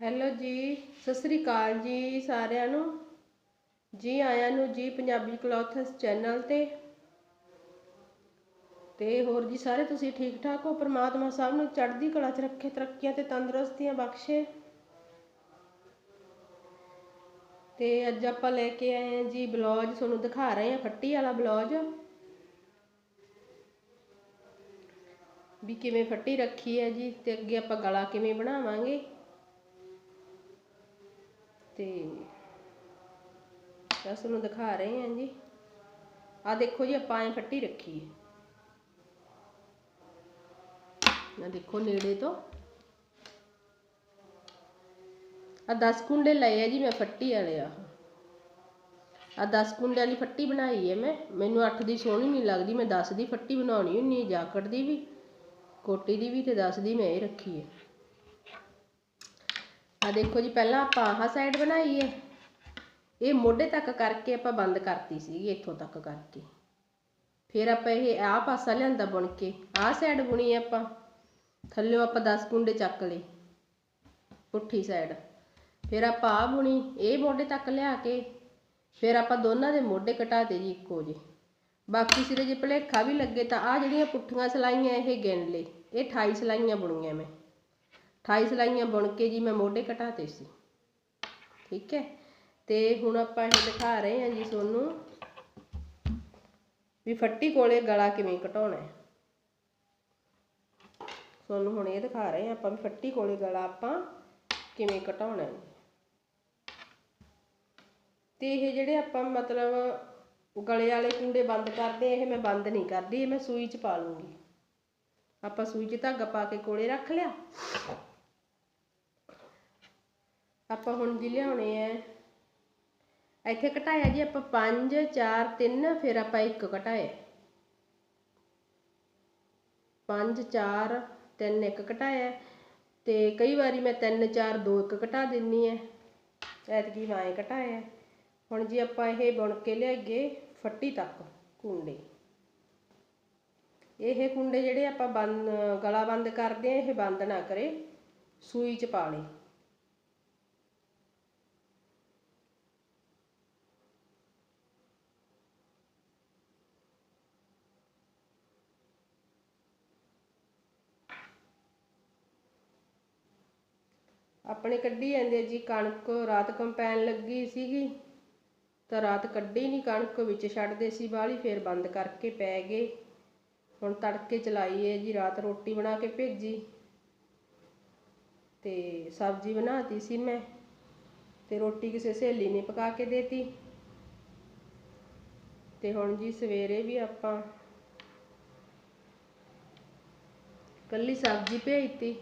Hello ਜੀ, ਸਤਿ ਸ੍ਰੀ ਅਕਾਲ ਜੀ ਸਾਰਿਆਂ ਨੂੰ। ਜੀ ਆਇਆਂ ਨੂੰ ਜੀ ਪੰਜਾਬੀ ਕਲੌਥਸ ਚੈਨਲ ਤੇ। ਤੇ ਹੋਰ ਜੀ ਸਾਰੇ ਤੁਸੀਂ ਠੀਕ ਠਾਕ ਹੋ? ਪ੍ਰਮਾਤਮਾ ਸਭ ਨੂੰ ਚੜ੍ਹਦੀ ਕਲਾ 'ਚ ਰੱਖੇ, ਤਰੱਕੀਆਂ ਤੇ ਤੰਦਰੁਸਤੀਆਂ ਬਖਸ਼ੇ। ਤੇ ਅੱਜ ਆਪਾਂ ਲੈ ਕੇ ਆਏ ਹਾਂ ਜੀ ਬਲੌਜ, ਤੁਹਾਨੂੰ ਦਿਖਾ ਰਹੇ ਹਾਂ ਫੱਟੀ ਵਾਲਾ ਬਲੌਜ। ਵੀ ਕਿਵੇਂ ਫੱਟੀ ਰੱਖੀ ਹੈ ਜੀ ਤੇ ਅੱਗੇ ਆਪਾਂ ਗਲਾ ਕਿਵੇਂ ਬਣਾਵਾਂਗੇ। ਤੇ ਬਸ ਨੂੰ ਦਿਖਾ ਰਹੇ ਹਾਂ ਜੀ। ਆ ਦੇਖੋ ਜੀ, ਆਪਾਂ ਐ ਫੱਟੀ ਰੱਖੀ ਹੈ। ਨਾ ਦੇਖੋ ਨੇੜੇ ਤੋਂ। ਆ 10 ਕੁੰਡੇ ਲਏ ਆ ਜੀ, ਮੈਂ ਫੱਟੀ ਵਾਲੇ ਆ। ਆ 10 ਕੁੰਡਿਆਂ ਦੀ ਫੱਟੀ ਬਣਾਈ ਹੈ ਮੈਂ। ਮੈਨੂੰ 8 ਦੀ ਸੋਹਣੀ ਨਹੀਂ ਲੱਗਦੀ, ਮੈਂ 10 ਦੀ ਫੱਟੀ ਬਣਾਉਣੀ ਹੁੰਨੀ ਜਾਕਟ ਦੀ ਵੀ। ਕੋਟੀ ਦੀ ਵੀ ਤੇ 10 ਦੀ ਮੈਂ ਇਹ ਰੱਖੀ ਹੈ। ਆ ਦੇਖੋ ਜੀ, ਪਹਿਲਾਂ ਆਪਾਂ ਆਹ ਸਾਈਡ ਬਣਾਈ ਹੈ ਇਹ ਮੋਢੇ ਤੱਕ ਕਰਕੇ ਆਪਾਂ ਬੰਦ ਕਰਤੀ ਸੀਗੀ, ਇੱਥੋਂ ਤੱਕ ਕਰਕੇ। ਫਿਰ ਆਪਾਂ ਇਹ ਆਹ ਪਾਸਾ ਲਿਆਂਦਾ ਬੁਣ ਕੇ। ਆਹ ਸਾਈਡ ਬੁਣੀ ਆਪਾਂ। ਥੱਲਿਓਂ ਆਪਾਂ 10 ਕੁੰਡੇ ਚੱਕ ਲਏ, ਪੁੱਠੀ ਸਾਈਡ ਫਿਰ ਆਪਾਂ ਆਹ ਬੁਣੀ, ਇਹ ਮੋਢੇ ਤੱਕ ਲਿਆ ਕੇ, ਫਿਰ ਆਪਾਂ ਦੋਨਾਂ ਦੇ ਮੋਢੇ ਘਟਾਤੇ ਜੀ ਇੱਕੋ ਜਿਹੇ। ਬਾਕੀ ਸਿਰੇ ਜੇ ਭਲੇਖਾ ਵੀ ਲੱਗੇ ਤਾਂ ਆਹ ਜਿਹੜੀਆਂ ਪੁੱਠੀਆਂ ਸਲਾਈਆਂ ਇਹ ਗਿਣ ਲਏ। ਇਹ 28 ਸਲਾਈਆਂ ਬੁਣੀਆਂ ਮੈਂ। 28 ਸਲਾਈਆਂ ਬੁਣ ਕੇ ਜੀ ਮੈਂ ਮੋਢੇ ਘਟਾਤੇ ਸੀ। ਠੀਕ ਹੈ? ਤੇ ਹੁਣ ਆਪਾਂ ਇਹ ਦਿਖਾ ਰਹੇ ਹਾਂ ਜੀ ਤੁਹਾਨੂੰ ਵੀ ਫੱਟੀ ਕੋਲੇ ਗਲਾ ਕਿਵੇਂ ਘਟਾਉਣਾ ਹੈ। ਤੁਹਾਨੂੰ ਹੁਣ ਇਹ ਦਿਖਾ ਰਹੇ ਹਾਂ ਆਪਾਂ ਵੀ ਫੱਟੀ ਕੋਲੇ ਗਲਾ ਆਪਾਂ ਕਿਵੇਂ ਘਟਾਉਣਾ ਹੈ। ਤੇ ਇਹ ਜਿਹੜੇ ਆਪਾਂ ਮਤਲਬ ਗਲੇ ਵਾਲੇ ਕੁੰਡੇ ਬੰਦ ਕਰਦੇ, ਇਹ ਮੈਂ ਬੰਦ ਨਹੀਂ ਕਰਦੀ, ਇਹ ਮੈਂ ਸੂਈ 'ਚ ਪਾ ਲੂੰਗੀ। ਆਪਾਂ ਸੂਈ 'ਚ ਧਾਗਾ ਪਾ ਕੇ ਕੋਲੇ ਰੱਖ ਲਿਆ। ਆਪਾਂ ਹੁਣ ਜੀ ਲਿਆਉਣੇ ਆ। ਇੱਥੇ ਘਟਾਇਆ ਜੀ ਆਪਾਂ 5 4 3 ਫਿਰ ਆਪਾਂ ਇੱਕ ਘਟਾਇਆ। 5 4 3 ਇੱਕ ਘਟਾਇਆ। ਤੇ ਕਈ ਵਾਰੀ ਮੈਂ 3 4 2 ਇੱਕ ਘਟਾ ਦਿੰਨੀ ਐ ਐਤਕੀ ਮੈਂ ਐਂ ਘਟਾਇਆ। ਹੁਣ ਜੀ ਆਪਾਂ ਇਹ ਬੁਣ ਕੇ ਲਿਆਈਏ ਫੱਟੀ ਤੱਕ ਕੁੰਡੇ। ਇਹ ਕੁੰਡੇ ਜਿਹੜੇ ਆਪਾਂ ਬੰਦ, ਗਲਾ ਬੰਦ ਕਰਦੇ ਆ, ਇਹ ਬੰਦ ਨਾ ਕਰੇ। ਸੂਈ ਚ ਪਾ ਲਈ ਆਪਣੇ ਕੱਢੀ ਜਾਂਦੇ ਜੀ, ਕਣਕ ਰਾਤ ਕੰਪੈਨ ਲੱਗੀ ਸੀਗੀ, ਤਾਂ ਰਾਤ ਕੱਢੀ ਨਹੀਂ ਕਣਕ ਵਿੱਚ ਛੱਡਦੇ ਸੀ ਬਾਹਲੀ ਫੇਰ ਬੰਦ ਕਰਕੇ ਪੈ ਗਏ। ਹੁਣ ਤੜਕੇ ਚਲਾਈਏ ਜੀ, ਰਾਤ ਰੋਟੀ ਬਣਾ ਕੇ ਭੇਜੀ। ਤੇ ਸਬਜ਼ੀ ਬਣਾਤੀ ਸੀ ਮੈਂ, ਤੇ ਰੋਟੀ ਕਿਸੇ ਸਹੇਲੀ ਨੇ ਪਕਾ ਕੇ ਦੇਤੀ। ਤੇ ਹੁਣ ਜੀ ਸਵੇਰੇ ਵੀ ਆਪਾਂ ਕੱਲੀ ਸਬਜ਼ੀ ਭੇਜਤੀ।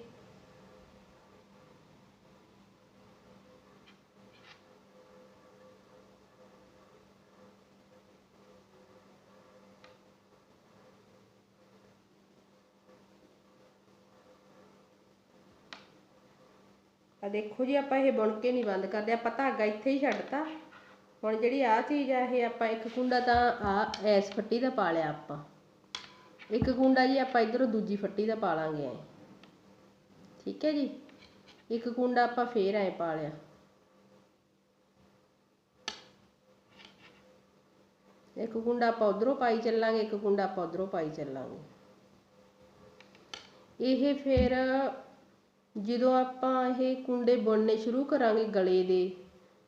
ਆ ਦੇਖੋ ਜੀ, ਆਪਾਂ ਇਹ ਬੁਣ ਕੇ ਨਹੀਂ ਬੰਦ ਕਰਦੇ, ਆਪਾਂ ਧਾਗਾ ਇੱਥੇ ਹੀ ਛੱਡਤਾ। ਹੁਣ ਜਿਹੜੀ ਆ ਚੀਜ਼ ਆ, ਇਹ ਆਪਾਂ ਇੱਕ ਕੁੰਡਾ ਤਾਂ ਆ ਐਸ ਫੱਟੀ ਦਾ ਪਾ ਲਿਆ ਆਪਾਂ। ਇੱਕ ਕੁੰਡਾ ਜੀ ਆਪਾਂ ਇਧਰੋਂ ਦੂਜੀ ਫੱਟੀ ਦਾ ਪਾ ਲਾਂਗੇ ਠੀਕ ਹੈ ਜੀ? ਇੱਕ ਕੁੰਡਾ ਆਪਾਂ ਫੇਰ ਐ ਪਾ ਲਿਆ। ਇੱਕ ਕੁੰਡਾ ਆਪਾਂ ਉਧਰੋਂ ਪਾਈ ਚੱਲਾਂਗੇ, ਇੱਕ ਕੁੰਡਾ ਆਪਾਂ ਉਧਰੋਂ ਪਾਈ ਚੱਲਾਂਗੇ। ਇਹ ਫੇਰ ਜਦੋਂ ਆਪਾਂ ਇਹ ਕੁੰਡੇ ਬੁਣਨੇ ਸ਼ੁਰੂ ਕਰਾਂਗੇ ਗਲੇ ਦੇ,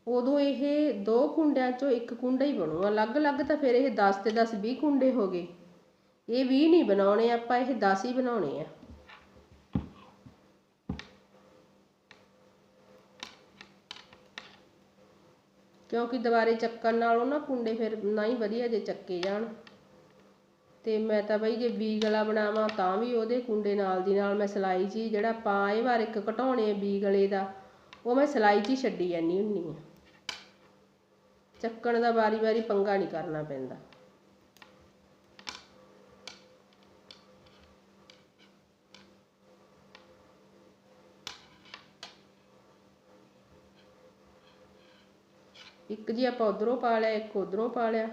ਉਦੋਂ ਇਹ ਦੋ ਕੁੰਡਿਆਂ ਚੋਂ ਇੱਕ ਕੁੰਡਾ ਹੀ ਬਣੂ। ਅਲੱਗ-ਅਲੱਗ ਤਾਂ ਫਿਰ ਇਹ 10 ਤੇ 10 20 ਕੁੰਡੇ ਹੋ ਗਏ। ਇਹ 20 ਨਹੀਂ ਬਣਾਉਣੇ, ਆਪਾਂ ਇਹ 10 ਹੀ ਬਣਾਉਣੇ ਆ। ਕਿਉਂਕਿ ਦੁਬਾਰੇ ਚੱਕਣ ਨਾਲੋਂ ਨਾ ਕੁੰਡੇ ਫਿਰ ਨਾ ਹੀ ਵਧੀਆ ਜੇ ਚੱਕੇ ਜਾਣ। ਤੇ ਮੈਂ ਤਾਂ ਬਈ ਜੇ ਬੀ ਗਲਾ ਬਣਾਵਾਂ ਤਾਂ ਵੀ ਉਹਦੇ ਕੁੰਡੇ ਨਾਲ ਦੀ ਨਾਲ ਮੈਂ ਸਿਲਾਈ 'ਚ ਹੀ ਜਿਹੜਾ ਆਪਾਂ ਇਹ ਵਾਰ ਇੱਕ ਘਟਾਉਣੇ ਆ ਬੀ ਗਲੇ ਦਾ, ਉਹ ਮੈਂ ਸਿਲਾਈ 'ਚ ਹੀ ਛੱਡੀ ਜਾਂਦੀ ਹੁੰਨੀ ਆ। ਚੱਕਣ ਦਾ ਵਾਰੀ ਵਾਰੀ ਪੰਗਾ ਨਹੀਂ ਕਰਨਾ ਪੈਂਦਾ। ਇੱਕ ਜੀ ਆਪਾਂ ਉਧਰੋਂ ਪਾ ਲਿਆ, ਇੱਕ ਉਧਰੋਂ ਪਾ ਲਿਆ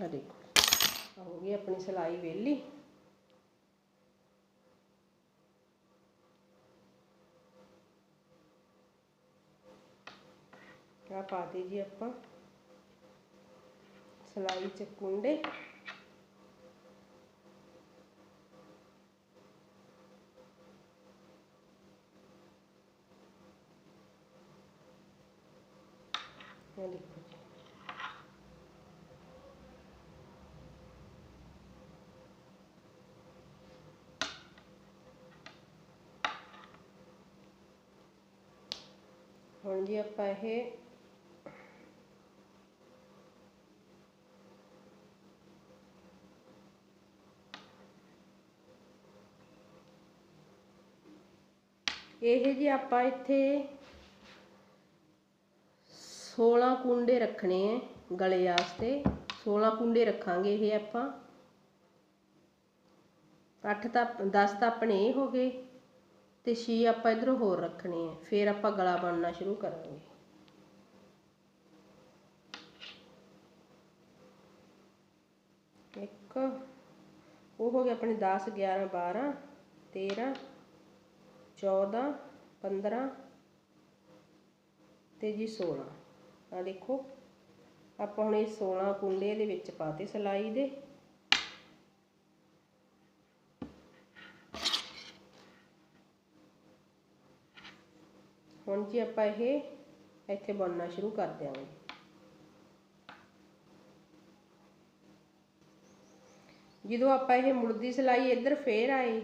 ਆ ਦੇਖੋ ਆਹ ਹੋ ਗਈ ਆਪਣੀ ਸਿਲਾਈ ਵਿਹਲੀ ਆ ਪਾਤੇ ਜੀ ਆਪਾਂ ਸਿਲਾਈ ਚ ਕੁੰਡੇ ਇਹ ਦੇਖੋ ਜੀ ਆਪਾਂ ਇਹ ਇਹ ਜੀ ਆਪਾਂ ਇੱਥੇ 16 ਕੁੰਡੇ ਰੱਖਣੇ ਐ ਗਲੇ ਵਾਸਤੇ। 16 ਕੁੰਡੇ ਰੱਖਾਂਗੇ ਇਹ ਆਪਾਂ। 8 ਤਾਂ 10 ਤਾਂ ਆਪਣੇ ਇਹ ਹੋ ਗਏ। ਤੇ 6 ਆਪਾਂ ਇਧਰੋਂ ਹੋਰ ਰੱਖਣੀ ਹੈ, ਫਿਰ ਆਪਾਂ ਗਲਾ ਬਣਨਾ ਸ਼ੁਰੂ ਕਰਾਂਗੇ। ਇੱਕ, ਉਹ ਹੋ ਗਿਆ ਆਪਣੇ 10 11 12 13 14 15 ਤੇ ਜੀ 16 ਆ ਦੇਖੋ, ਆਪਾਂ ਹੁਣ ਇਹ 16 ਕੁੰਡੇ ਦੇ ਵਿੱਚ ਪਾਤੇ ਸਿਲਾਈ ਦੇ। ਹੁਣ ਜੀ ਆਪਾਂ ਇਹ ਇੱਥੇ ਬਣਨਾ ਸ਼ੁਰੂ ਕਰ ਦਿਆਂਗੇ। ਜਦੋਂ ਆਪਾਂ ਇਹ ਮੁੜਦੀ ਸਿਲਾਈ ਇੱਧਰ ਫੇਰ ਆਏ,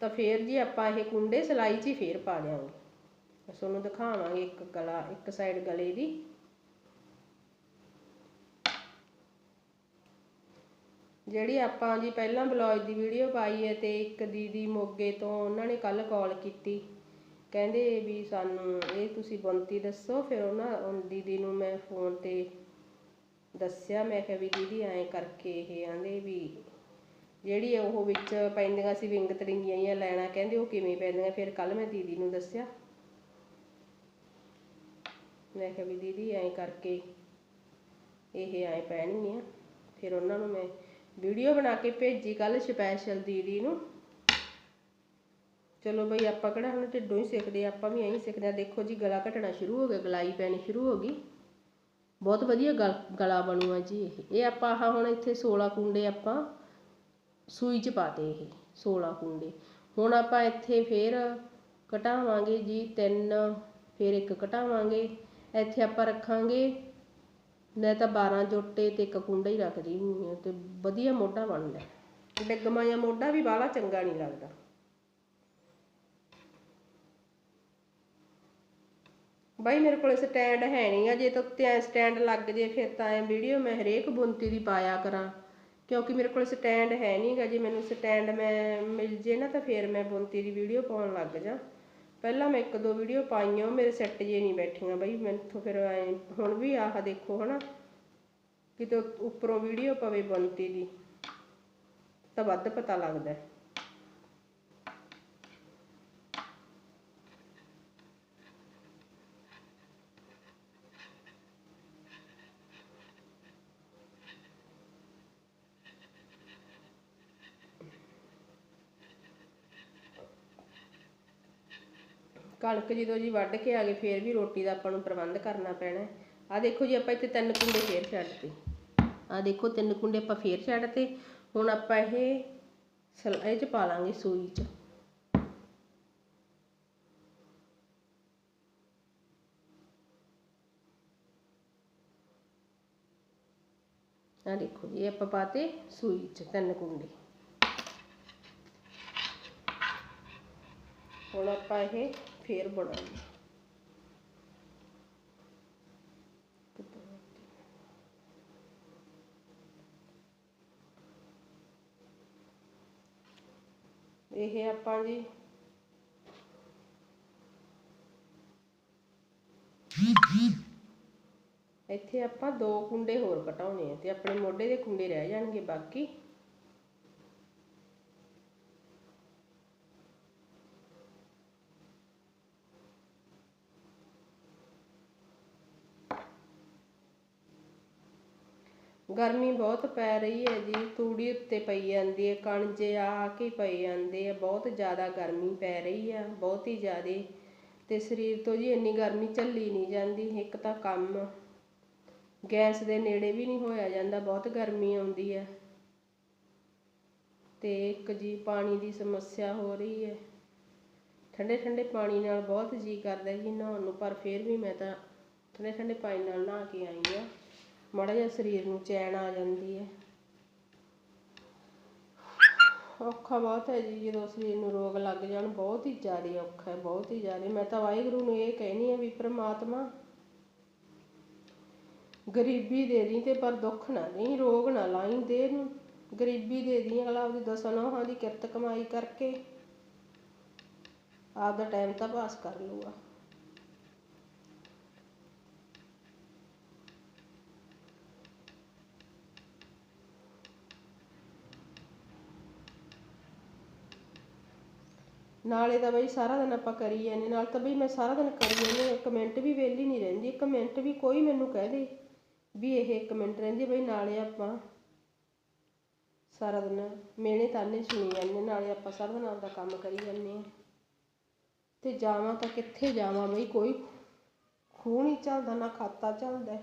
ਤਾਂ ਫੇਰ ਜੀ ਆਪਾਂ ਇਹ ਕੁੰਡੇ ਸਿਲਾਈ 'ਚ ਹੀ ਫੇਰ ਪਾ ਦਿਆਂਗੇ। ਬਸ ਤੁਹਾਨੂੰ ਦਿਖਾਵਾਂਗੇ ਇੱਕ ਗਲਾ, ਇੱਕ ਸਾਈਡ ਗਲੇ ਦੀ। ਜਿਹੜੀ ਆਪਾਂ ਜੀ ਪਹਿਲਾਂ ਬਲੌਜ ਦੀ ਵੀਡੀਓ ਪਾਈ ਹੈ ਤੇ ਇੱਕ ਦੀਦੀ ਮੋਗੇ ਤੋਂ ਉਹਨਾਂ ਨੇ ਕੱਲ ਕਾਲ ਕੀਤੀ। ਕਹਿੰਦੇ ਵੀ ਸਾਨੂੰ ਇਹ ਤੁਸੀਂ ਬੰਤੀ ਦੱਸੋ, ਫਿਰ ਉਹਨਾਂ ਦੀਦੀ ਨੂੰ ਮੈਂ ਫੋਨ ਤੇ ਦੱਸਿਆ, ਮੈਂ ਕਿਹਾ ਵੀ ਦੀਦੀ ਐਂ ਕਰਕੇ ਇਹ ਆਂਦੇ ਵੀ ਜਿਹੜੀ ਉਹ ਵਿੱਚ ਪੈਂਦੀਆਂ ਸੀ ਵਿੰਗ ਤਰਿੰਗੀਆਂ ਜਾਂ ਲੈਣਾ ਕਹਿੰਦੇ ਉਹ ਕਿਵੇਂ ਪੈਂਦੀਆਂ, ਫਿਰ ਕੱਲ ਮੈਂ ਦੀਦੀ ਨੂੰ ਦੱਸਿਆ। ਮੈਂ ਕਿਹਾ ਵੀ ਦੀਦੀ ਐਂ ਕਰਕੇ ਇਹ ਐਂ ਪੈਣਗੀਆਂ। ਫਿਰ ਉਹਨਾਂ ਨੂੰ ਮੈਂ ਵੀਡੀਓ ਬਣਾ ਕੇ ਭੇਜੀ ਕੱਲ ਸਪੈਸ਼ਲ ਦੀਦੀ ਨੂੰ। ਚਲੋ ਬਈ ਆਪਾਂ ਕਿਹੜਾ ਹੁਣ ਢਿੱਡੋਂ ਹੀ ਸਿੱਖਦੇ ਆਪਾਂ ਵੀ ਐਂ ਸਿੱਖਦੇ ਆ। ਦੇਖੋ ਜੀ, ਗਲਾ ਘਟਣਾ ਸ਼ੁਰੂ ਹੋ ਗਿਆ, ਗਲਾਈ ਪੈਣੀ ਸ਼ੁਰੂ ਹੋ ਗਈ। ਬਹੁਤ ਵਧੀਆ ਗਲ, ਗਲਾ ਬਣੂਆ ਜੀ ਇਹ। ਇਹ ਆਪਾਂ ਆਹ ਹੁਣ ਇੱਥੇ 16 ਕੁੰਡੇ ਆਪਾਂ ਸੂਈ ਚ ਪਾਤੇ ਇਹ 16 ਕੁੰਡੇ। ਹੁਣ ਆਪਾਂ ਇੱਥੇ ਫੇਰ ਘਟਾਵਾਂਗੇ ਜੀ ਤਿੰਨ, ਫੇਰ ਇੱਕ ਘਟਾਵਾਂਗੇ ਇੱਥੇ ਆਪਾਂ ਰੱਖਾਂਗੇ, ਮੈਂ ਤਾਂ 12 ਜੋਟੇ ਤੇ ਇੱਕ ਕੁੰਡਾ ਹੀ ਰੱਖਦੀ ਹੁੰਦੀ ਹਾਂ ਤੇ ਵਧੀਆ ਮੋਢਾ ਬਣਦਾ। ਡਿੱਗਮਾ ਜਾਂ ਮੋਢਾ ਵੀ ਬਾਹਲਾ ਚੰਗਾ ਨਹੀਂ ਲੱਗਦਾ। ਬਾਈ ਮੇਰੇ ਕੋਲ ਸਟੈਂਡ ਹੈ ਨਹੀਂ ਆ, ਜੇ ਤਾਂ ਉੱਤੇ ਐ ਸਟੈਂਡ ਲੱਗ ਜੇ, ਫਿਰ ਤਾਂ ਐ ਵੀਡੀਓ ਮੈਂ ਹਰੇਕ ਬੁੰਤੀ ਦੀ ਪਾਇਆ ਕਰਾਂ। ਕਿਉਂਕਿ ਮੇਰੇ ਕੋਲ ਸਟੈਂਡ ਹੈ ਨਹੀਂਗਾ ਜੇ ਮੈਨੂੰ ਸਟੈਂਡ ਮੈਂ ਮਿਲ ਜੇ ਨਾ ਤਾਂ ਫਿਰ ਮੈਂ ਬੁੰਤੀ ਦੀ ਵੀਡੀਓ ਪਾਉਣ ਲੱਗ ਜਾ। ਪਹਿਲਾਂ ਮੈਂ ਇੱਕ ਦੋ ਵੀਡੀਓ ਪਾਈਆਂ, ਉਹ ਮੇਰੇ ਸੈੱਟ ਜੇ ਨਹੀਂ ਬੈਠੀਆਂ ਬਾਈ, ਮੈਥੋਂ ਫਿਰ ਐ, ਹੁਣ ਵੀ ਆਹ ਦੇਖੋ ਹਨਾ, ਕਿਤੇ ਉੱਪਰੋਂ ਵੀਡੀਓ ਪਵੇ ਬੁੰਤੀ ਦੀ, ਤਾਂ ਵੱਧ ਪਤਾ ਲੱਗਦਾ। ਕਣਕ ਜਦੋਂ ਜੀ ਵੱਢ ਕੇ ਆ ਗਏ ਫੇਰ ਵੀ ਰੋਟੀ ਦਾ ਆਪਾਂ ਨੂੰ ਪ੍ਰਬੰਧ ਕਰਨਾ ਪੈਣਾ ਆ ਦੇਖੋ ਜੀ, ਆਪਾਂ ਇੱਥੇ ਤਿੰਨ ਕੁੰਡੇ ਫੇਰ ਛੱਡਤੇ ਆ ਦੇਖੋ, ਤਿੰਨ ਕੁੰਡੇ ਆਪਾਂ ਫੇਰ ਛੱਡਤੇ ਹੁਣ ਆਪਾਂ ਇਹ ਸਲ, ਇਹ ਚ ਪਾ ਲਾਂਗੇ ਸੂਈ ਚ। ਆ ਦੇਖੋ ਜੀ, ਇਹ ਆਪਾਂ ਪਾਤੇ ਸੂਈ ਚ ਤਿੰਨ ਕੁੰਡੇ। ਹੁਣ ਆਪਾਂ ਇਹ ਫੇਰ ਬਣਾਉਂਗੇ ਇਹ ਆਪਾਂ ਜੀ ਇੱਥੇ ਆਪਾਂ ਦੋ ਕੁੰਡੇ ਹੋਰ ਘਟਾਉਣੇ ਆ ਤੇ ਆਪਣੇ ਮੋਢੇ ਦੇ ਕੁੰਡੇ ਰਹਿ ਜਾਣਗੇ ਬਾਕੀ ਗਰਮੀ ਬਹੁਤ ਪੈ ਰਹੀ ਹੈ ਜੀ, ਤੂੜੀ ਉੱਤੇ ਪਈ ਜਾਂਦੀ ਹੈ, ਕਣਜੇ ਆ ਕੇ ਪਈ ਜਾਂਦੇ ਆ, ਬਹੁਤ ਜ਼ਿਆਦਾ ਗਰਮੀ ਪੈ ਰਹੀ ਆ, ਬਹੁਤ ਹੀ ਜ਼ਿਆਦਾ। ਤੇ ਸਰੀਰ ਤੋਂ ਜੀ ਇੰਨੀ ਗਰਮੀ ਝੱਲੀ ਨਹੀਂ ਜਾਂਦੀ, ਇੱਕ ਤਾਂ ਕੰਮ, ਗੈਸ ਦੇ ਨੇੜੇ ਵੀ ਨਹੀਂ ਹੋਇਆ ਜਾਂਦਾ, ਬਹੁਤ ਗਰਮੀ ਆਉਂਦੀ ਹੈ। ਤੇ ਇੱਕ ਜੀ ਪਾਣੀ ਦੀ ਸਮੱਸਿਆ ਹੋ ਰਹੀ ਹੈ। ਠੰਡੇ ਠੰਡੇ ਪਾਣੀ ਨਾਲ ਬਹੁਤ ਜੀ ਕਰਦਾ ਜੀ ਨਹਾਉਣ ਨੂੰ, ਪਰ ਫਿਰ ਵੀ ਮੈਂ ਤਾਂ ਠੰਡੇ ਠੰਡੇ ਪਾਣੀ ਨਾਲ ਨਹਾ ਕੇ ਆਈ ਹਾਂ। ਮਾੜਾ ਜਿਹਾ ਸਰੀਰ ਨੂੰ ਚੈਨ ਆ ਜਾਂਦੀ ਹੈ। ਔਖਾ ਬਹੁਤ ਹੈ ਜੀ, ਜਦੋਂ ਸਰੀਰ ਨੂੰ ਰੋਗ ਲੱਗ ਜਾਣ, ਬਹੁਤ ਹੀ ਜ਼ਿਆਦਾ ਔਖਾ ਹੈ, ਬਹੁਤ ਹੀ ਜ਼ਿਆਦਾ। ਮੈਂ ਤਾਂ ਵਾਹਿਗੁਰੂ ਨੂੰ ਇਹ ਕਹਿਣੀ ਆ ਵੀ ਪ੍ਰਮਾਤਮਾ ਗਰੀਬੀ ਦੇ ਦੀ ਤੇ ਪਰ ਦੁੱਖ ਨਾ ਨਹੀਂ ਰੋਗ ਨਾ ਲਾਈ ਦੇ ਨੂੰ। ਗਰੀਬੀ ਦੇ ਦੀ ਅਗਲਾ ਆਪਦੀ ਦਸਾਂ ਦੀ ਕਿਰਤ ਕਮਾਈ ਕਰਕੇ ਆਪਦਾ ਟਾਈਮ ਤਾਂ ਪਾਸ ਕਰ ਲੂਗਾ ਨਾਲੇ ਤਾਂ ਬਈ ਸਾਰਾ ਦਿਨ ਆਪਾਂ ਕਰੀ ਜਾਂਦੇ ਨਾਲ ਤਾਂ ਬਈ ਮੈਂ ਸਾਰਾ ਦਿਨ ਕਰੀ ਜਾਂਦੀ ਹਾਂ, ਵੀ ਵਿਹਲੀ ਨਹੀਂ ਰਹਿੰਦੀ ਇੱਕ ਮਿੰਟ ਵੀ ਕੋਈ ਮੈਨੂੰ ਕਹਿ ਦੇ ਵੀ ਇਹ ਇੱਕ ਮਿੰਟ ਰਹਿੰਦੀ ਬਈ ਨਾਲੇ ਆਪਾਂ ਸਾਰਾ ਦਿਨ ਮਿਹਣੇ ਤਾਨੇ ਸੁਣੀ ਜਾਂਦੇ ਨਾਲੇ ਆਪਾਂ ਸਾਰਾ ਦਿਨ ਆਪਦਾ ਕੰਮ ਕਰੀ ਜਾਂਦੇ ਹਾਂ। ਤੇ ਜਾਵਾਂ ਤਾਂ ਕਿੱਥੇ ਜਾਵਾਂ ਬਈ ਕੋਈ ਖੂਹ ਨਹੀਂ ਚੱਲਦਾ ਨਾ ਖਾਤਾ ਚੱਲਦਾ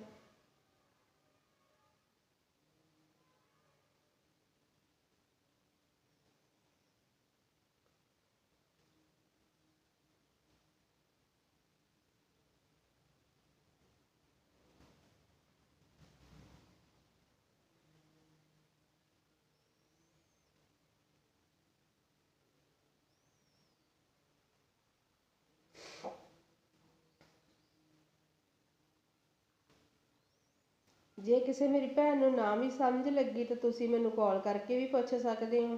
ਜੇ ਕਿਸੇ ਮੇਰੀ ਭੈਣ ਨੂੰ ਨਾ ਵੀ ਸਮਝ ਲੱਗੀ ਤਾਂ ਤੁਸੀਂ ਮੈਨੂੰ ਕਾਲ ਕਰਕੇ ਵੀ ਪੁੱਛ ਸਕਦੇ ਹੋ।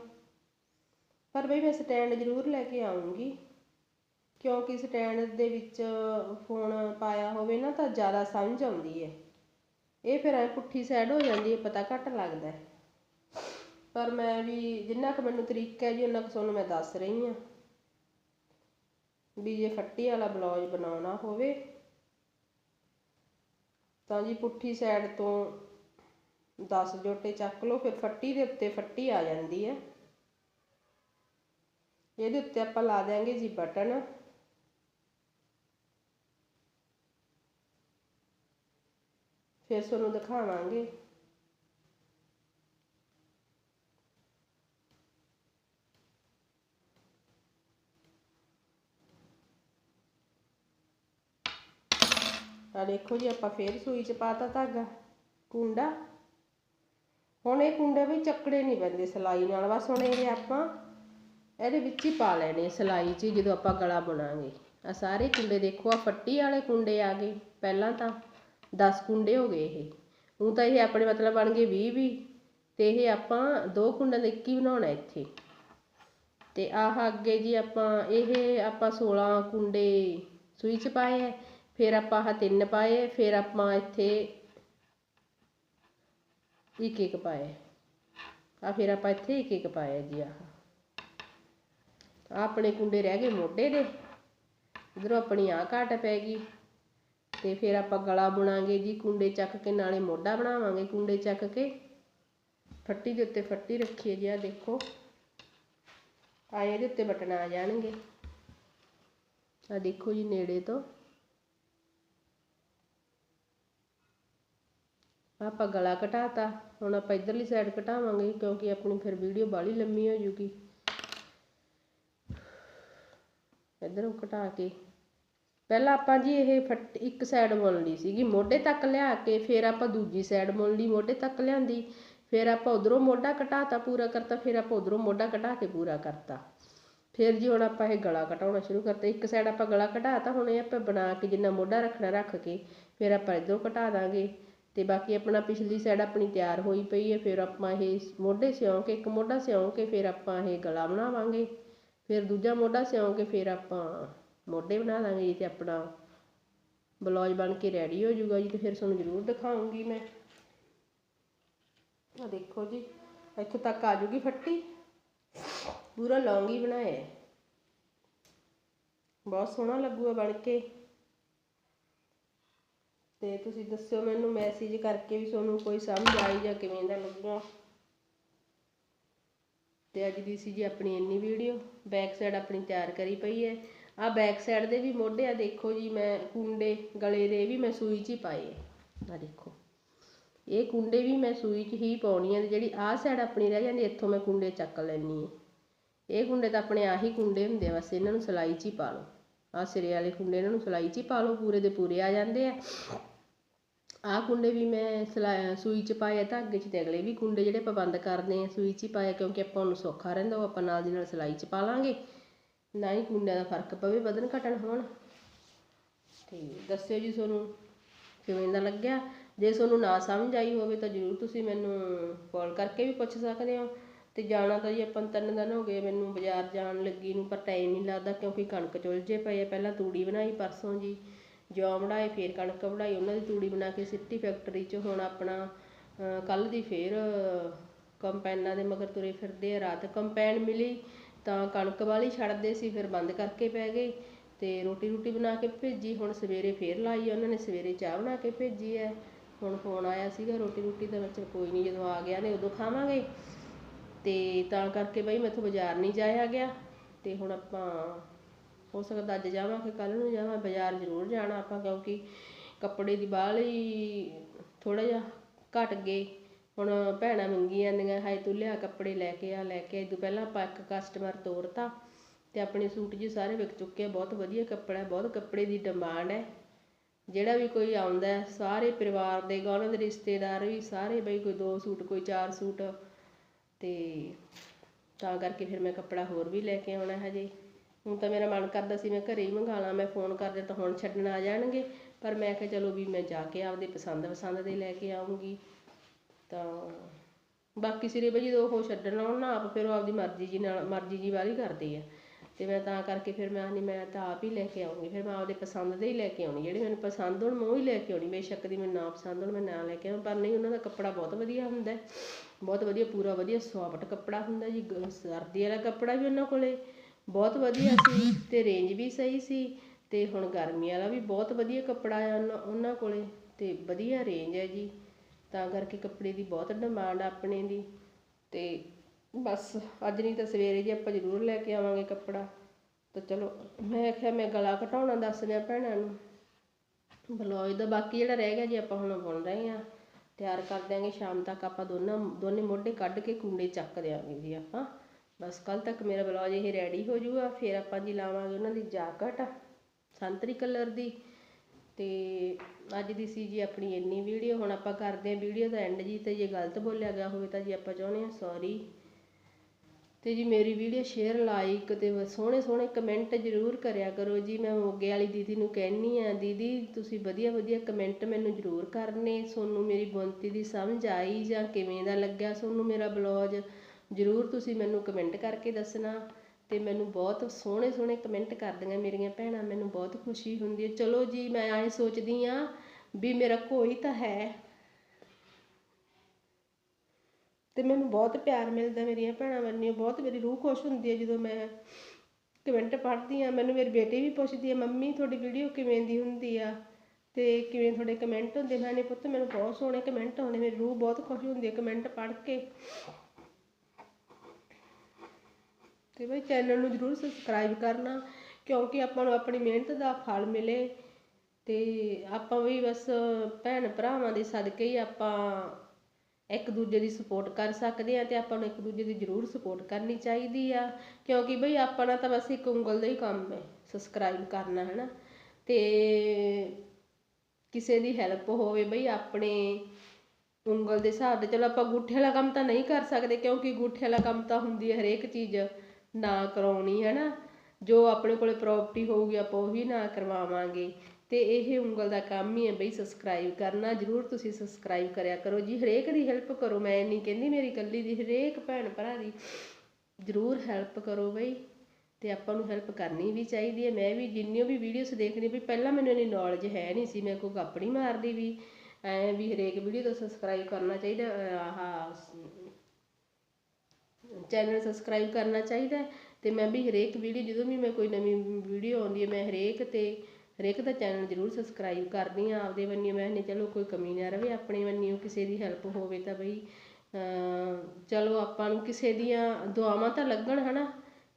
ਪਰ ਬਈ ਮੈਂ ਸਟੈਂਡ ਜ਼ਰੂਰ ਲੈ ਕੇ ਆਉਂਗੀ ਕਿਉਂਕਿ ਸਟੈਂਡ ਦੇ ਵਿੱਚ ਫੋਨ ਪਾਇਆ ਹੋਵੇ ਨਾ ਤਾਂ ਜ਼ਿਆਦਾ ਸਮਝ ਆਉਂਦੀ ਹੈ। ਇਹ ਫਿਰ ਐ ਪੁੱਠੀ ਸਾਈਡ ਹੋ ਜਾਂਦੀ ਹੈ, ਪਤਾ ਘੱਟ ਲੱਗਦਾ ਪਰ ਮੈਂ ਵੀ ਜਿੰਨਾ ਕੁ ਮੈਨੂੰ ਤਰੀਕਾ ਹੈ ਜੀ, ਉਹਨਾਂ ਕੁ ਤੁਹਾਨੂੰ ਮੈਂ ਦੱਸ ਰਹੀ ਹਾਂ। ਵੀ ਜੇ ਫੱਟੀ ਵਾਲਾ ਬਲੌਜ ਬਣਾਉਣਾ ਹੋਵੇ ਤਾਂ ਜੀ ਪੁੱਠੀ ਸਾਈਡ ਤੋਂ 10 ਜੋਟੇ ਚੱਕ ਲਓ, ਫਿਰ ਫੱਟੀ ਦੇ ਉੱਤੇ ਫੱਟੀ ਆ ਜਾਂਦੀ ਹੈ। ਇਹਦੇ ਉੱਤੇ ਆਪਾਂ ਲਾ ਦਿਆਂਗੇ ਜੀ ਬਟਨ। ਫਿਰ ਤੁਹਾਨੂੰ ਦਿਖਾਵਾਂਗੇ। ਆ ਦੇਖੋ ਜੀ ਆਪਾਂ ਫੇਰ ਸੂਈ ਚ ਪਾਤਾ ਧਾਗਾ, ਕੁੰਡਾ। ਹੁਣ ਇਹ ਕੁੰਡੇ ਵੀ ਚੱਕੜੇ ਨਹੀਂ ਪੈਂਦੇ ਸਲਾਈ ਨਾਲ, ਬਸ ਹੁਣ ਇਹ ਆਪਾਂ ਇਹਦੇ ਵਿੱਚ ਹੀ ਪਾ ਲੈਣੇ ਸਲਾਈ 'ਚ ਜਦੋਂ ਆਪਾਂ ਗਲਾ ਬੁਣਾਂਗੇ। ਆ ਸਾਰੇ ਕੁੰਡੇ ਦੇਖੋ ਆ ਫੱਟੀ ਵਾਲੇ ਕੁੰਡੇ ਆ ਗਏ ਪਹਿਲਾਂ ਤਾਂ 10 ਕੁੰਡੇ ਹੋ ਗਏ ਇਹ। ਹੁਣ ਤਾਂ ਇਹ ਆਪਣੇ ਮਤਲਬ ਬਣ ਗਏ 20 20 ਤੇ ਇਹ ਆਪਾਂ ਦੋ ਕੁੰਡਾਂ ਦਾ ਇੱਕ ਹੀ ਬਣਾਉਣਾ ਇੱਥੇ। ਤੇ ਆਹ ਅੱਗੇ ਜੀ ਆਪਾਂ, ਇਹ ਆਪਾਂ 16 ਕੁੰਡੇ ਸੂਈ 'ਚ ਪਾਏ ਹੈ ਫਿਰ ਆਪਾਂ ਆਹ ਤਿੰਨ ਪਾਏ, ਫਿਰ ਆਪਾਂ ਇੱਥੇ ਇੱਕ ਇੱਕ ਪਾਏ। ਆ ਫਿਰ ਆਪਾਂ ਇੱਥੇ ਇੱਕ ਇੱਕ ਪਾਇਆ ਜੀ ਆਹ। ਆਪਣੇ ਕੁੰਡੇ ਰਹਿ ਗਏ ਮੋਢੇ ਦੇ। ਇਧਰੋਂ ਆਪਣੀ ਆਹ ਘਾਟ ਪੈ ਗਈ। ਤੇ ਫਿਰ ਆਪਾਂ ਗਲਾ ਬੁਣਾਂਗੇ ਜੀ, ਕੁੰਡੇ ਚੱਕ ਕੇ ਨਾਲੇ ਮੋਢਾ ਬਣਾਵਾਂਗੇ ਕੁੰਡੇ ਚੱਕ ਕੇ। ਫੱਟੀ ਦੇ ਉੱਤੇ ਫੱਟੀ ਰੱਖੀਏ ਜੀ ਆ ਦੇਖੋ। ਆਏ ਇਹਦੇ ਉੱਤੇ ਬਟਨ ਆ ਜਾਣਗੇ। ਆ ਦੇਖੋ ਜੀ ਨੇੜੇ ਤੋਂ। ਆਪਾਂ ਗਲਾ ਘਟਾਤਾ, ਹੁਣ ਆਪਾਂ ਇਧਰਲੀ ਸਾਈਡ ਘਟਾਵਾਂਗੇ ਕਿਉਂਕਿ ਆਪਣੀ ਫਿਰ ਵੀਡੀਓ ਬਾਹਲੀ ਲੰਮੀ ਹੋ ਜੂਗੀ ਇਧਰੋਂ ਘਟਾ ਕੇ। ਪਹਿਲਾਂ ਆਪਾਂ ਜੀ ਇਹ ਫੱਟ, ਇੱਕ ਸਾਈਡ ਬੁਣ ਲਈ ਸੀਗੀ, ਮੋਢੇ ਤੱਕ ਲਿਆ ਕੇ, ਫਿਰ ਆਪਾਂ ਦੂਜੀ ਸਾਈਡ ਬੁਣ ਲਈ ਮੋਢੇ ਤੱਕ ਲਿਆਂਦੀ। ਫਿਰ ਆਪਾਂ ਉਧਰੋਂ ਮੋਢਾ ਘਟਾਤਾ ਪੂਰਾ ਕਰਤਾ, ਫਿਰ ਆਪਾਂ ਉਧਰੋਂ ਮੋਢਾ ਘਟਾ ਕੇ ਪੂਰਾ ਕਰਤਾ। ਫਿਰ ਜੀ ਹੁਣ ਆਪਾਂ ਇਹ ਗਲਾ ਘਟਾਉਣਾ ਸ਼ੁਰੂ ਕਰਤਾ। ਇੱਕ ਸਾਈਡ ਆਪਾਂ ਗਲਾ ਘਟਾਤਾ, ਹੁਣ ਇਹ ਆਪਾਂ ਬਣਾ ਕੇ ਜਿੰਨਾ ਮੋਢਾ ਰੱਖਣਾ, ਰੱਖ ਕੇ, ਫਿਰ ਆਪਾਂ ਇਧਰੋਂ ਘਟਾ ਦਾਂਗੇ। ਤੇ ਬਾਕੀ ਆਪਣਾ ਪਿਛਲੀ ਸਾਈਡ ਆਪਣੀ ਤਿਆਰ ਹੋਈ ਪਈ ਹੈ, ਫਿਰ ਆਪਾਂ ਇਹ ਮੋਢੇ ਸਿਉਂ ਕੇ, ਇੱਕ ਮੋਢਾ ਸਿਉਂ ਕੇ ਫਿਰ ਆਪਾਂ ਇਹ ਗਲਾ ਬਣਾਵਾਂਗੇ। ਫਿਰ ਦੂਜਾ ਮੋਢਾ ਸਿਉਂ ਕੇ ਫਿਰ ਆਪਾਂ ਮੋਢੇ ਬਣਾ ਦਾਂਗੇ ਜੀ ਤੇ ਆਪਣਾ ਬਲੌਜ ਬਣ ਕੇ ਰੈਡੀ ਹੋ ਜਾਊਗਾ ਜੀ ਤੇ ਫਿਰ ਤੁਹਾਨੂੰ ਜ਼ਰੂਰ ਦਿਖਾਉਂਗੀ ਮੈਂ। ਆ ਦੇਖੋ ਜੀ, ਇੱਥੋਂ ਤੱਕ ਆ ਜੂਗੀ ਫੱਟੀ। ਪੂਰਾ ਲੌਂਗ ਹੀ ਬਣਾਇਆ। ਬਹੁਤ ਸੋਹਣਾ ਲੱਗੂਗਾ ਬਣ ਕੇ। ਤੇ ਤੁਸੀਂ ਦੱਸਿਓ ਮੈਨੂੰ ਮੈਸੇਜ ਕਰਕੇ ਵੀ ਤੁਹਾਨੂੰ ਕੋਈ ਸਮਝ ਆਈ ਜਾਂ ਕਿਵੇਂ ਦਾ ਲੱਗਿਆ। ਤੇ ਅੱਜ ਦੀ ਸੀ ਜੀ ਆਪਣੀ ਇੰਨੀ ਵੀਡੀਓ ਬੈਕ ਸਾਈਡ ਆਪਣੀ ਤਿਆਰ ਕਰੀ ਪਈ ਹੈ। ਆ ਬੈਕ ਸਾਈਡ ਦੇ ਵੀ ਮੋਢੇ ਆ ਦੇਖੋ ਜੀ ਮੈਂ ਕੁੰਡੇ ਗਲੇ ਦੇ ਵੀ ਮੈਂ ਸੂਈ 'ਚ ਹੀ ਪਾਏ ਆ ਦੇਖੋ, ਇਹ ਕੁੰਡੇ ਵੀ ਮੈਂ ਸੂਈ 'ਚ ਹੀ ਪਾਉਣੀ ਆ ਜਿਹੜੀ ਆਹ ਸਾਈਡ ਆਪਣੀ ਰਹਿ ਜਾਂਦੀ, ਇੱਥੋਂ ਮੈਂ ਕੁੰਡੇ ਚੱਕ ਲੈਣੀ ਆ ਇਹ ਕੁੰਡੇ ਤਾਂ ਆਪਣੇ ਆਹੀ ਕੁੰਡੇ ਹੁੰਦੇ ਆ, ਬਸ ਇਹਨਾਂ ਨੂੰ ਸਿਲਾਈ 'ਚ ਹੀ ਪਾ ਲਓ। ਆਹ ਸਿਰੇ ਵਾਲੇ ਕੁੰਡੇ ਇਹਨਾਂ ਨੂੰ ਸਿਲਾਈ 'ਚ ਹੀ ਪਾ ਲਓ, ਪੂਰੇ ਦੇ ਪੂਰੇ ਆ ਜਾਂਦੇ ਆ। ਆਹ ਕੁੰਡੇ ਵੀ ਮੈਂ ਸਿਲਾ ਸੂਈ 'ਚ ਪਾਏ ਆ ਧਾਗੇ 'ਚ ਤੇ ਅਗਲੇ ਵੀ ਕੁੰਡੇ ਜਿਹੜੇ ਆਪਾਂ ਬੰਦ ਕਰਦੇ ਆ ਸੂਈ 'ਚ ਹੀ ਪਾਏ ਆ ਕਿਉਂਕਿ ਆਪਾਂ ਨੂੰ ਸੌਖਾ ਰਹਿੰਦਾ, ਉਹ ਆਪਾਂ ਨਾਲ ਦੀ ਨਾਲ ਸਿਲਾਈ 'ਚ ਪਾ ਲਾਂਗੇ। ਨਾ ਹੀ ਕੁੰਡਿਆਂ ਦਾ ਫ਼ਰਕ ਪਵੇ, ਵਧਣ ਘਟਣ ਹੋਣ। ਤੇ ਦੱਸਿਓ ਜੀ ਤੁਹਾਨੂੰ ਕਿਵੇਂ ਦਾ ਲੱਗਿਆ? ਜੇ ਤੁਹਾਨੂੰ ਨਾ ਸਮਝ ਆਈ ਹੋਵੇ ਤਾਂ ਜ਼ਰੂਰ ਤੁਸੀਂ ਮੈਨੂੰ ਕਾਲ ਕਰਕੇ ਵੀ ਪੁੱਛ ਸਕਦੇ ਹੋ। ਤੇ ਜਾਣਾ ਤਾਂ ਜੀ ਆਪਾਂ ਤਿੰਨ ਦਿਨ ਹੋ ਗਏ, ਮੈਨੂੰ ਬਾਜ਼ਾਰ ਜਾਣ ਲੱਗੀ ਨੂੰ, ਪਰ ਟਾਈਮ ਨਹੀਂ ਲੱਗਦਾ ਕਿਉਂਕਿ ਕਣਕ ਚੁੱਲ ਜੇ ਪਏ ਆ, ਪਹਿਲਾਂ ਤੂੜੀ ਬਣਾਈ ਪਰਸੋਂ ਜੀ। ਜੌਂ ਬਣਾਏ, ਫਿਰ ਕਣਕ ਬਣਾਈ, ਉਹਨਾਂ ਦੀ ਤੂੜੀ ਬਣਾ ਕੇ ਸਿੱਟੀ ਫੈਕਟਰੀ 'ਚ ਹੁਣ ਆਪਣਾ ਕੱਲ੍ਹ ਦੀ ਫਿਰ ਕੰਪੈਨਾਂ ਦੇ ਮਗਰ ਤੁਰੇ ਫਿਰਦੇ ਆ। ਰਾਤ ਕੰਪੈਨ ਮਿਲੀ ਤਾਂ ਕਣਕ ਵਾਲੀ ਛੱਡਦੇ ਸੀ, ਫਿਰ ਬੰਦ ਕਰਕੇ ਪੈ ਗਏ ਤੇ ਰੋਟੀ ਰੋਟੀ ਬਣਾ ਕੇ ਭੇਜੀ। ਹੁਣ ਸਵੇਰੇ ਫੇਰ ਲਾਈ ਆ, ਉਹਨਾਂ ਨੇ ਸਵੇਰੇ ਚਾਹ ਬਣਾ ਕੇ ਭੇਜੀ ਹੈ ਹੁਣ ਫੋਨ ਆਇਆ ਸੀਗਾ ਰੋਟੀ ਰੋਟੀ ਦਾ ਵਿੱਚ ਕੋਈ ਨਹੀਂ ਜਦੋਂ ਆ ਗਿਆ ਨੇ ਉਦੋਂ ਖਾਵਾਂਗੇ। ਤੇ ਤਾਂ ਕਰਕੇ ਬਈ ਮੈਥੋਂ ਬਾਜ਼ਾਰ ਨਹੀਂ ਜਾਇਆ ਗਿਆ। ਤੇ ਹੁਣ ਆਪਾਂ ਹੋ ਸਕਦਾ ਅੱਜ ਜਾਵਾਂਗੇ ਕੱਲ ਨੂੰ ਜਾਵਾਂ, ਬਾਜ਼ਾਰ ਜ਼ਰੂਰ ਜਾਣਾ ਆਪਾਂ ਕਿਉਂਕਿ ਕੱਪੜੇ ਦੀ ਬਾਹਲੀ ਥੋੜਾ ਜਿਹਾ ਘਟ ਗਏ। ਹੁਣ ਭੈਣਾਂ ਮੰਗੀ ਜਾਂਦੀਆਂ ਹਾਏ ਤੂੰ ਲਿਆ ਕੱਪੜੇ ਲੈ ਕੇ ਆ, ਲੈ ਕੇ ਆ। ਇਹ ਪਹਿਲਾਂ ਆਪਾਂ ਇੱਕ ਕਸਟਮਰ ਤੋਰਤਾ ਤੇ ਆਪਣੇ ਸੂਟ ਜੀ ਸਾਰੇ ਵਿਕ ਚੁੱਕੇ ਆ। ਬਹੁਤ ਵਧੀਆ ਕੱਪੜਾ ਬਹੁਤ ਕੱਪੜੇ ਦੀ ਡਿਮਾਂਡ ਹੈ। ਜਿਹੜਾ ਵੀ ਕੋਈ ਆਉਂਦਾ ਸਾਰੇ ਪਰਿਵਾਰ ਦੇ ਉਹਨਾਂ ਦੇ ਰਿਸ਼ਤੇਦਾਰ ਵੀ ਸਾਰੇ ਬਈ ਕੋਈ ਦੋ ਸੂਟ, ਕੋਈ ਚਾਰ ਸੂਟ ਤੇ ਤਾਂ ਕਰਕੇ ਫਿਰ ਮੈਂ ਕੱਪੜਾ ਹੋਰ ਵੀ ਲੈ ਕੇ ਆਉਣਾ ਹਜੇ। ਹੁਣ ਤਾਂ ਮੇਰਾ ਮਨ ਕਰਦਾ ਸੀ ਮੈਂ ਘਰੇ ਹੀ ਮੰਗਾ ਲਾਂ, ਮੈਂ ਫੋਨ ਕਰ ਦਿੱਤਾ, ਹੁਣ ਛੱਡਣ ਆ ਜਾਣਗੇ। ਪਰ ਮੈਂ ਕਿਹਾ ਚਲੋ ਵੀ ਮੈਂ ਜਾ ਕੇ ਆਪਦੇ ਪਸੰਦ ਪਸੰਦ ਦੇ ਲੈ ਕੇ ਆਉਂਗੀ। ਤਾਂ ਬਾਕੀ ਸਿਰੇ ਬਈ ਜਦੋਂ ਉਹ ਛੱਡਣ ਆਉਣ ਨਾ ਆਪ, ਫਿਰ ਉਹ ਆਪਦੀ ਮਰਜ਼ੀ ਜੀ ਨਾਲ, ਮਰਜ਼ੀ ਜੀ ਵਾਲੀ ਕਰਦੇ ਆ। ਤੇ ਮੈਂ ਤਾਂ ਕਰਕੇ ਫਿਰ ਮੈਂ ਨਹੀਂ ਮੈਂ ਤਾਂ ਆਪ ਹੀ ਲੈ ਕੇ ਆਉਂਗੀ, ਫਿਰ ਮੈਂ ਆਪਦੇ ਪਸੰਦ ਦੇ ਹੀ ਲੈ ਕੇ ਆਉਣੀ। ਜਿਹੜੇ ਮੈਨੂੰ ਪਸੰਦ ਹੋਣ, ਮੈਂ ਉਹ ਹੀ ਲੈ ਕੇ ਆਉਣੀ। ਬੇਸ਼ੱਕ ਦੀ ਮੈਨੂੰ ਨਾ ਪਸੰਦ ਹੋਣ, ਮੈਂ ਨਾ ਲੈ ਕੇ ਆਵਾਂ, ਪਰ ਨਹੀਂ, ਉਹਨਾਂ ਦਾ ਕੱਪੜਾ ਬਹੁਤ ਵਧੀਆ ਹੁੰਦਾ। ਬਹੁਤ ਵਧੀਆ, ਪੂਰਾ ਵਧੀਆ, ਸੌਫਟ ਕੱਪੜਾ ਹੁੰਦਾ ਜੀ ਸਰਦੀ ਵਾਲਾ ਕੱਪੜਾ ਵੀ ਉਹਨਾਂ ਕੋਲੇ। ਬਹੁਤ ਵਧੀਆ ਸੀ ਤੇ ਰੇਂਜ ਵੀ ਸਹੀ ਸੀ ਤੇ ਹੁਣ ਗਰਮੀ ਵਾਲਾ ਵੀ ਬਹੁਤ ਵਧੀਆ ਕੱਪੜਾ ਆ ਉਹਨਾਂ ਉਹਨਾਂ ਕੋਲੇ ਤੇ ਵਧੀਆ ਰੇਂਜ ਹੈ ਜੀ। ਤਾਂ ਕਰਕੇ ਕੱਪੜੇ ਦੀ ਬਹੁਤ ਡਿਮਾਂਡ ਆਪਣੇ ਦੀ ਤੇ ਬਸ ਅੱਜ ਨਹੀਂ ਤਾਂ ਸਵੇਰੇ ਜੀ ਆਪਾਂ ਜ਼ਰੂਰ ਲੈ ਕੇ ਆਵਾਂਗੇ ਕੱਪੜਾ। ਤਾਂ ਚਲੋ ਮੈਂ ਆਖਿਆ ਮੈਂ ਗਲਾ ਘਟਾਉਣਾ ਦੱਸ ਦਿਆਂ ਭੈਣਾਂ ਨੂੰ। ਬਲੌਜ ਦਾ ਬਾਕੀ ਜਿਹੜਾ ਰਹਿ ਗਿਆ ਜੀ ਆਪਾਂ ਹੁਣ ਬੁਣ ਰਹੇ ਹਾਂ। ਤਿਆਰ ਕਰ ਦਿਆਂਗੇ, ਸ਼ਾਮ ਤੱਕ ਆਪਾਂ ਦੋਨਾਂ, ਦੋਨੇ ਮੋਢੇ ਕੱਢ ਕੇ ਕੁੰਡੇ ਚੱਕ ਦਿਆਂਗੇ ਜੀ ਆਪਾਂ। ਬਸ ਕੱਲ ਤੱਕ ਮੇਰਾ ਬਲੌਜ ਇਹ ਰੈਡੀ ਹੋ ਜਾਊਗਾ, ਫਿਰ ਆਪਾਂ ਜੀ ਲਾਵਾਂਗੇ ਉਹਨਾਂ ਦੀ ਜਾਕਟ ਸੰਤਰੀ ਕਲਰ ਦੀ ਤੇ ਅੱਜ ਦੀ ਸੀ ਜੀ ਆਪਣੀ ਇੰਨੀ ਵੀਡੀਓ ਹੁਣ ਆਪਾਂ ਕਰਦੇ ਹਾਂ ਵੀਡੀਓ ਦਾ ਐਂਡ ਜੀ ਤੇ ਜੇ ਗਲਤ ਬੋਲਿਆ ਗਿਆ ਹੋਵੇ ਤਾਂ ਜੀ ਆਪਾਂ ਚਾਹੁੰਦੇ ਹਾਂ ਸੌਰੀ ਤੇ ਜੀ ਮੇਰੀ ਵੀਡੀਓ ਸ਼ੇਅਰ ਲਾਈਕ ਤੇ ਸੋਹਣੇ ਸੋਹਣੇ ਕਮੈਂਟ ਜ਼ਰੂਰ ਕਰਿਆ ਕਰੋ ਜੀ। ਮੈਂ ਮੋਗੇ ਵਾਲੀ ਦੀਦੀ ਨੂੰ ਕਹਿਣੀ ਆ ਦੀਦੀ, ਤੁਸੀਂ ਵਧੀਆ ਵਧੀਆ ਕਮੈਂਟ ਮੈਨੂੰ ਜ਼ਰੂਰ ਕਰਨੇ। ਤੁਹਾਨੂੰ ਮੇਰੀ ਬੁਣਤੀ ਦੀ ਸਮਝ ਆਈ ਜਾਂ ਕਿਵੇਂ ਦਾ ਲੱਗਿਆ? ਤੁਹਾਨੂੰ ਮੇਰਾ ਬਲੌਜ ਜ਼ਰੂਰ ਤੁਸੀਂ ਮੈਨੂੰ ਕਮੈਂਟ ਕਰਕੇ ਦੱਸਣਾ ਤੇ ਮੈਨੂੰ ਬਹੁਤ ਸੋਹਣੇ ਸੋਹਣੇ ਕਮੈਂਟ ਕਰਦੀਆਂ ਮੇਰੀਆਂ ਭੈਣਾਂ, ਮੈਨੂੰ ਬਹੁਤ ਖੁਸ਼ੀ ਹੁੰਦੀ ਹੈ। ਚਲੋ ਜੀ, ਮੈਂ ਐਂ ਸੋਚਦੀ ਆ ਵੀ ਮੇਰਾ ਕੋਈ ਤਾਂ ਹੈ। ਤੇ ਮੈਨੂੰ ਬਹੁਤ ਪਿਆਰ ਮਿਲਦਾ ਮੇਰੀਆਂ ਭੈਣਾਂ ਵੱਲੋਂ ਬਹੁਤ ਮੇਰੀ ਰੂਹ ਖੁਸ਼ ਹੁੰਦੀ ਹੈ ਜਦੋਂ ਮੈਂ ਕਮੈਂਟ ਪੜ੍ਹਦੀ ਆ ਮੈਨੂੰ ਮੇਰੀ ਬੇਟੀ ਵੀ ਪੁੱਛਦੀ ਆ ਮੰਮੀ, ਤੁਹਾਡੀ ਵੀਡੀਓ ਕਿਵੇਂ ਦੀ ਹੁੰਦੀ ਆ? ਤੇ ਕਿਵੇਂ ਤੁਹਾਡੇ ਕਮੈਂਟ ਹੁੰਦੇ ਮੈਂ ਪੁੱਤ, ਮੈਨੂੰ ਬਹੁਤ ਸੋਹਣੇ ਕਮੈਂਟ ਆਉਂਦੇ ਮੇਰੀ ਰੂਹ ਬਹੁਤ ਖੁਸ਼ ਹੁੰਦੀ ਹੈ। ਕਮੈਂਟ ਪੜ੍ਹ ਕੇ ਤੇ ਬਈ ਚੈਨਲ ਨੂੰ ਜਰੂਰ ਸਬਸਕ੍ਰਾਈਬ ਕਰਨਾ, ਕਿਉਂਕਿ ਆਪਾਂ ਨੂੰ ਆਪਣੀ ਮਿਹਨਤ ਦਾ ਫਲ ਮਿਲੇ ਤੇ ਆਪਾਂ ਵੀ ਬਸ ਭੈਣ ਭਰਾਵਾਂ ਦੇ ਸਦਕੇ ਹੀ ਆਪਾਂ ਇੱਕ ਦੂਜੇ ਦੀ ਸਪੋਰਟ ਕਰ ਸਕਦੇ ਆ ਤੇ ਆਪਾਂ ਨੂੰ ਇੱਕ ਦੂਜੇ ਦੀ ਜ਼ਰੂਰ ਸਪੋਰਟ ਕਰਨੀ ਚਾਹੀਦੀ ਆ, ਕਿਉਂਕਿ ਬਈ ਆਪਣਾ ਤਾਂ ਬਸ ਇੱਕ ਉਂਗਲ ਦਾ ਹੀ ਕੰਮ ਹੈ ਸਬਸਕ੍ਰਾਈਬ ਕਰਨਾ ਹੈ ਨਾ ਤੇ ਕਿਸੇ ਦੀ ਹੈਲਪ ਹੋਵੇ ਬਈ ਆਪਣੇ ਉਂਗਲ ਦੇ ਹਿਸਾਬ ਦੇ ਚਲੋ ਆਪਾਂ ਗੁੱਠੇ ਵਾਲਾ ਕੰਮ ਤਾਂ ਨਹੀਂ ਕਰ ਸਕਦੇ ਕਿਉਂਕਿ ਗੁੱਠੇ ਵਾਲਾ ਕੰਮ ਤਾਂ ਹੁੰਦੀ ਹੈ ਹਰੇਕ ਚੀਜ਼। ਨਾ ਕਰਾਉਣੀ ਹੈ ਨਾ ਜੋ ਆਪਣੇ ਕੋਲੇ ਪ੍ਰਾਪਰਟੀ ਹੋਊਗੀ, ਆਪਾਂ ਉਹੀ ਨਾ ਕਰਵਾਵਾਂਗੇ। ਤੇ ਇਹ ਉਂਗਲ ਦਾ ਕੰਮ ਹੀ ਹੈ ਬਈ ਸਬਸਕ੍ਰਾਈਬ ਕਰਨਾ। ਜਰੂਰ ਤੁਸੀਂ ਸਬਸਕ੍ਰਾਈਬ ਕਰਿਆ ਕਰੋ ਜੀ। ਹਰੇਕ ਦੀ ਹੈਲਪ ਕਰੋ। ਮੈਂ ਨਹੀਂ ਕਹਿੰਦੀ ਮੇਰੀ ਇਕੱਲੀ ਦੀ, ਹਰੇਕ ਭੈਣ ਭਰਾ ਦੀ। ਜਰੂਰ ਹੈਲਪ ਕਰੋ ਬਈ। ਤੇ ਆਪਾਂ ਨੂੰ ਹੈਲਪ ਕਰਨੀ ਵੀ ਚਾਹੀਦੀ ਹੈ। ਮੈਂ ਵੀ ਜਿੰਨੀਆਂ ਵੀ ਵੀਡੀਓਜ਼ ਦੇਖਦੀ ਵੀ ਪਹਿਲਾਂ ਮੈਨੂੰ ਇੰਨੀ ਨੌਲੇਜ ਹੈ ਨਹੀਂ ਸੀ। ਮੈਂ ਕੋਈ ਆਪਣੀ ਮਾਰਦੀ ਵੀ। ਐ ਵੀ ਹਰੇਕ ਵੀਡੀਓ ਤੋਂ ਸਬਸਕ੍ਰਾਈਬ ਕਰਨਾ ਚਾਹੀਦਾ। ਆਹਾ ਚੈਨਲ ਸਬਸਕ੍ਰਾਈਬ ਕਰਨਾ ਚਾਹੀਦਾ ਹੈ ਤੇ ਮੈਂ ਵੀ ਹਰੇਕ ਵੀਡੀਓ ਜਦੋਂ ਵੀ ਮੈਂ ਕੋਈ ਨਵੀਂ ਵੀਡੀਓ ਆਉਂਦੀ ਹੈ, ਮੈਂ ਹਰੇਕ ਤੇ, ਹਰੇਕ ਦਾ ਚੈਨਲ ਜ਼ਰੂਰ ਸਬਸਕ੍ਰਾਈਬ ਕਰਦੀ ਆ ਆਪਦੇ ਬੰਨੀ ਮੈਂ ਨਹੀਂ ਚਲੋ ਕੋਈ ਕਮੀ ਨਾ ਰਵੇ, ਆਪਣੇ ਬੰਨੀ ਕਿਸੇ ਦੀ ਹੈਲਪ ਹੋਵੇ ਤਾਂ ਬਈ ਚਲੋ ਆਪਾਂ ਨੂੰ ਕਿਸੇ ਦੀਆਂ ਦੁਆਵਾਂ ਤਾਂ ਲੱਗਣ, ਹਨਾ?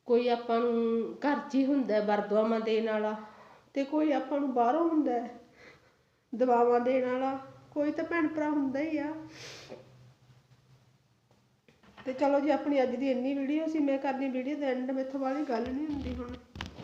ਕੋਈ ਆਪਾਂ ਨੂੰ ਘਰ 'ਚ ਹੀ ਹੁੰਦਾ, ਵਰਦੁਆਵਾਂ ਦੇਣ ਵਾਲਾ ਤੇ ਕੋਈ ਆਪਾਂ ਨੂੰ ਬਾਹਰੋਂ ਹੁੰਦਾ, ਦਵਾਵਾਂ ਦੇਣ ਵਾਲਾ, ਕੋਈ ਤਾਂ ਭੈਣ ਭਰਾ ਹੁੰਦਾ ਹੀ ਆ। ਤੇ ਚਲੋ ਜੀ, ਆਪਣੀ ਅੱਜ ਦੀ ਇੰਨੀ ਵੀਡੀਓ ਸੀ, ਮੈਂ ਕਰਨੀ ਵੀਡੀਓ ਦੇ ਐਂਡ ਮੇਥੋਂ ਵਾਲੀ ਗੱਲ ਨਹੀਂ ਹੁੰਦੀ ਹੁਣ।